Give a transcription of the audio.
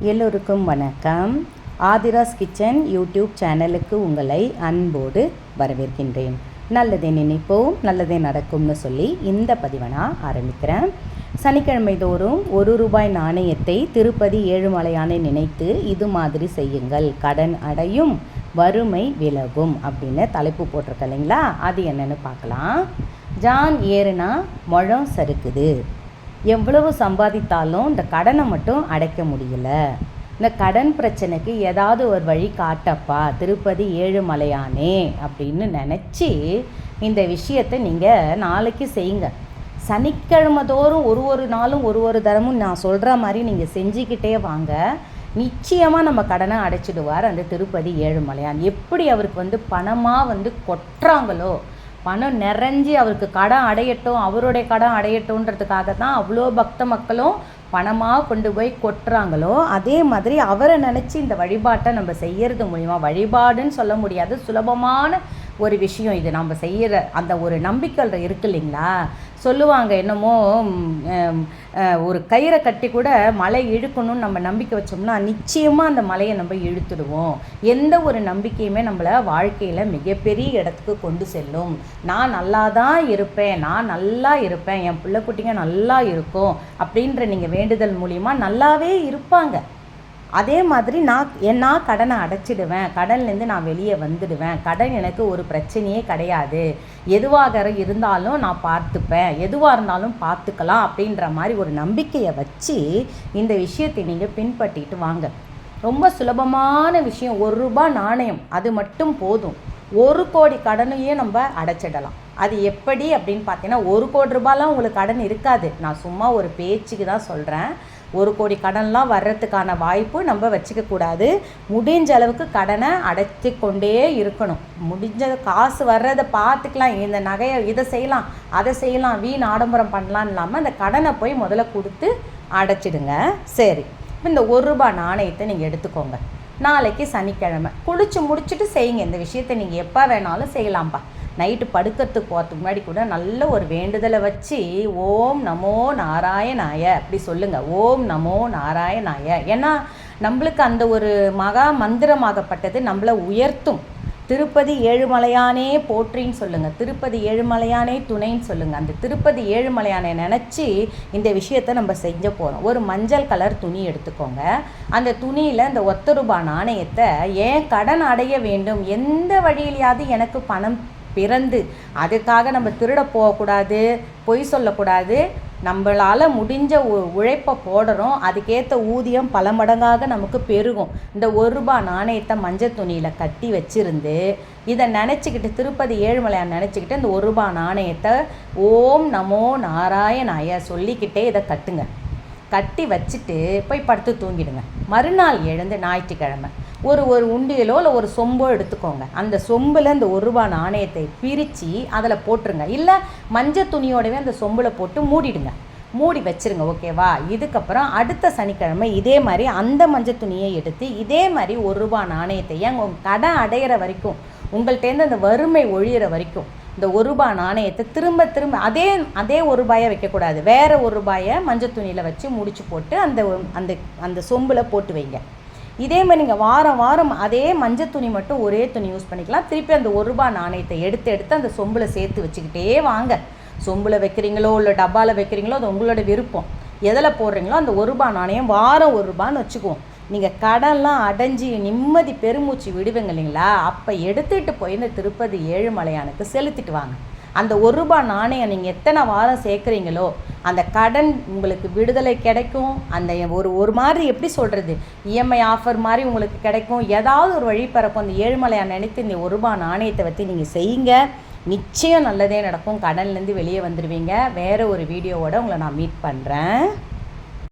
எல்லோருக்கும் வணக்கம். Aadhira's kitchen YouTube சேனலுக்கு உங்களை அன்போடு வரவேற்கின்றேன். நல்லதே நினைப்போம் நல்லதே நடக்கும்னு சொல்லி இந்த பதிவை நான் ஆரம்பிக்கிறேன். சனிக்கிழமை தோறும் ஒரு ரூபாய் நாணயத்தை திருப்பதி ஏழுமலையானை நினைத்து இது மாதிரி செய்யுங்கள். கடன் அடையும் வறுமை விலகும் அப்படின்னு தலைப்பு போட்டிருக்க இல்லைங்களா? அது என்னன்னு பார்க்கலாம். ஜான் ஏறுனா முழம் சறுக்குது. எவ்வளவு சம்பாதித்தாலும் இந்த கடனை மட்டும் அடைக்க முடியல. இந்த கடன் பிரச்சனைக்கு ஏதாவது ஒரு வழி காட்டப்பா திருப்பதி ஏழுமலையானே அப்படின்னு நினச்சி இந்த விஷயத்தை நீங்கள் நாளைக்கு செய்யுங்க. சனிக்கிழமை தோறும் ஒரு ஒரு நாளும் ஒரு ஒரு தரமும் நான் சொல்கிற மாதிரி நீங்கள் செஞ்சுக்கிட்டே வாங்க. நிச்சயமாக நம்ம கடனை அடைச்சிடுவார் அந்த திருப்பதி ஏழுமலையான் எப்படி அவருக்கு வந்து பணமாக வந்து கொட்டுறாங்களோ பணம் நிறைஞ்சி அவருக்கு கடன் அடையட்டும் அவருடைய கடன் அடையட்டும்ன்றதுக்காக தான் அவ்வளோ பக்த மக்களும் பணமாக கொண்டு போய் கொட்டுறாங்களோ அதே மாதிரி அவரை நினச்சி இந்த வழிபாட்டை நம்ம செய்கிறது மூலிமா வழிபாடுன்னு சொல்ல முடியாது. சுலபமான ஒரு விஷயம் இது. நம்ம செய்கிற அந்த ஒரு நம்பிக்கை இருக்கு இல்லைங்களா? சொல்லுவாங்க என்னமோ ஒரு கயிறை கட்டி கூட மலை இழுக்கணும்னு நம்ம நம்பிக்கை வச்சோம்னா நிச்சயமாக அந்த மலையை நம்ம இழுத்துடுவோம். எந்த ஒரு நம்பிக்கையுமே நம்மளை வாழ்க்கையில் மிகப்பெரிய இடத்துக்கு கொண்டு செல்லும். நான் நல்லா தான் இருப்பேன் நான் நல்லா இருப்பேன் என் பிள்ளைக்குட்டிங்க நல்லா இருக்கும் அப்படின்ற நீங்கள் வேண்டுதல் மூலியமாக நல்லாவே இருப்பாங்க. அதே மாதிரி நான் என்ன கடனை அடைச்சிடுவேன். கடன்லேருந்து நான் வெளியே வந்துடுவேன். கடன் எனக்கு ஒரு பிரச்சனையே கிடையாது. எதுவாக இருந்தாலும் நான் பார்த்துப்பேன். எதுவாக இருந்தாலும் பார்த்துக்கலாம் அப்படின்ற மாதிரி ஒரு நம்பிக்கையை வச்சு இந்த விஷயத்தை நீங்கள் பின்பற்றிட்டு வாங்க. ரொம்ப சுலபமான விஷயம். ஒரு ரூபா நாணயம் அது மட்டும் போதும். ஒரு கோடி கடனையே நம்ம அடைச்சிடலாம். அது எப்படி அப்படின்னு பார்த்தீங்கன்னா ஒரு கோடி ரூபாலாம் உங்களுக்கு கடன் இருக்காது. நான் சும்மா ஒரு பேச்சுக்கு தான் சொல்கிறேன் ஒரு கோடி கடன்லாம் வர்றதுக்கான வாய்ப்பு நம்ம வச்சுக்கக்கூடாது முடிஞ்ச அளவுக்கு கடனை அடைத்து கொண்டே இருக்கணும். முடிஞ்ச காசு வர்றதை பார்த்துக்கலாம். இந்த நகையை இதை செய்யலாம் அதை செய்யலாம் வீண் ஆடம்பரம் பண்ணலாம் இல்லாமல் அந்த கடனை போய் முதல்ல கொடுத்து அடைச்சிடுங்க. சரி இப்போ இந்த ஒரு ரூபாய் நாணயத்தை நீங்கள் எடுத்துக்கோங்க. நாளைக்கு சனிக்கிழமை. குளிச்சு முடிச்சுட்டு செய்யுங்க. இந்த விஷயத்தை நீங்கள் எப்போ வேணாலும் செய்யலாம்ப்பா நைட்டு படுக்கிறதுக்கு போகிறதுக்கு முன்னாடி கூட நல்ல ஒரு வேண்டுதலை வச்சு ஓம் நமோ நாராயணாய அப்படி சொல்லுங்கள் ஓம் நமோ நாராயணாய ஏன்னா நம்மளுக்கு அந்த ஒரு மகா மந்திரமாகப்பட்டது நம்மளை உயர்த்தும். திருப்பதி ஏழுமலையானே போற்றின்னு சொல்லுங்கள் திருப்பதி ஏழுமலையானே துணைன்னு சொல்லுங்கள் அந்த திருப்பதி ஏழுமலையானை நினச்சி இந்த விஷயத்தை நம்ம செஞ்ச போகிறோம் ஒரு மஞ்சள் கலர் துணி எடுத்துக்கோங்க. அந்த துணியில் இந்த ஒத்த ரூபாய் நாணயத்தை ஏன் கடன் அடைய வேண்டும்? எந்த வழியிலையாவது எனக்கு பணம் பிறந்து அதுக்காக நம்ம திருட போகக்கூடாது பொய் சொல்லக்கூடாது. நம்மளால் முடிஞ்ச உ- உழைப்பை போடுறோம். அதுக்கேற்ற ஊதியம் பல மடங்காக நமக்கு பெருகும். இந்த ஒரு ரூபாய் நாணயத்தை மஞ்சள் துணியில் கட்டி வச்சிருந்து இதை நினச்சிக்கிட்டு திருப்பதி ஏழுமலையான் நினச்சிக்கிட்டு இந்த ஒரு ரூபாய் நாணயத்தை ஓம் நமோ நாராயணாய சொல்லிக்கிட்டே இதை கட்டுங்க. கட்டி வச்சுட்டு போய் படுத்து தூங்கிடுங்க. மறுநாள் எழுந்து ஞாயிற்றுக்கிழமை ஒரு ஒரு உண்டியலோ இல்லை ஒரு சொம்போ எடுத்துக்கோங்க. அந்த சொம்பில் இந்த ஒரு ரூபா நாணயத்தை பிரித்து அதில் போட்டுருங்க. இல்லை மஞ்சள் துணியோடவே அந்த சொம்பில் போட்டு மூடிடுங்க. மூடி வச்சிருங்க ஓகேவா இதுக்கப்புறம் அடுத்த சனிக்கிழமை இதே மாதிரி அந்த மஞ்சள் துணியை எடுத்து இதே மாதிரி ஒரு ரூபா நாணயத்தை ஏங்க உங்கள் கடை அடையிற வரைக்கும் உங்கள்கிட்டேருந்து அந்த வறுமை ஒழியிற வரைக்கும் இந்த ஒரு ரூபாய் நாணயத்தை திரும்ப திரும்ப அதே அதே ஒரு ரூபாயை வைக்கக்கூடாது வேறு ஒரு ரூபாயை மஞ்சள் துணியில் வச்சு முடிச்சு போட்டு அந்த அந்த அந்த சொம்பில் போட்டு வைங்க. இதே மாதிரி நீங்கள் வாரம் வாரம் அதே மஞ்சள் துணி மட்டும் ஒரே துணி யூஸ் பண்ணிக்கலாம். திருப்பி அந்த ஒரு ரூபாய் நாணயத்தை எடுத்து எடுத்து அந்த சொம்பில் சேர்த்து வச்சுக்கிட்டே வாங்க. சொம்பில் வைக்கிறீங்களோ இல்லை டப்பாவில் வைக்கிறீங்களோ அது உங்களோட விருப்பம். எதில் போடுறீங்களோ அந்த ஒரு ரூபாய் நாணயம் வாரம் ஒரு ரூபான்னு வச்சுக்குவோம். நீங்கள் கடன்லாம் அடைஞ்சி நிம்மதி பெருமூச்சு விடுவீங்க இல்லைங்களா? அப்போ எடுத்துகிட்டு போய் இந்த திருப்பதி ஏழுமலையானுக்கு செலுத்திட்டு வாங்க. அந்த ஒரு ரூபாய் நாணயம் நீங்கள் எத்தனை வாரம் சேர்க்குறீங்களோ அந்த கடன் உங்களுக்கு விடுதலை கிடைக்கும். அந்த ஒரு ஒரு மாதிரி எப்படி சொல்கிறது இஎம்ஐ ஆஃபர் மாதிரி உங்களுக்கு கிடைக்கும். ஏதாவது ஒரு வழி பிறக்கும் அந்த ஏழுமலையான் நினைத்து இந்த ஒரு ரூபாய் நாணயத்தை பற்றி நீங்கள் செய்யுங்க. நிச்சயம் நல்லதே நடக்கும். கடன்லேருந்து வெளியே வந்துடுவீங்க வேறு ஒரு வீடியோவோட உங்களை நான் மீட் பண்ணுறேன்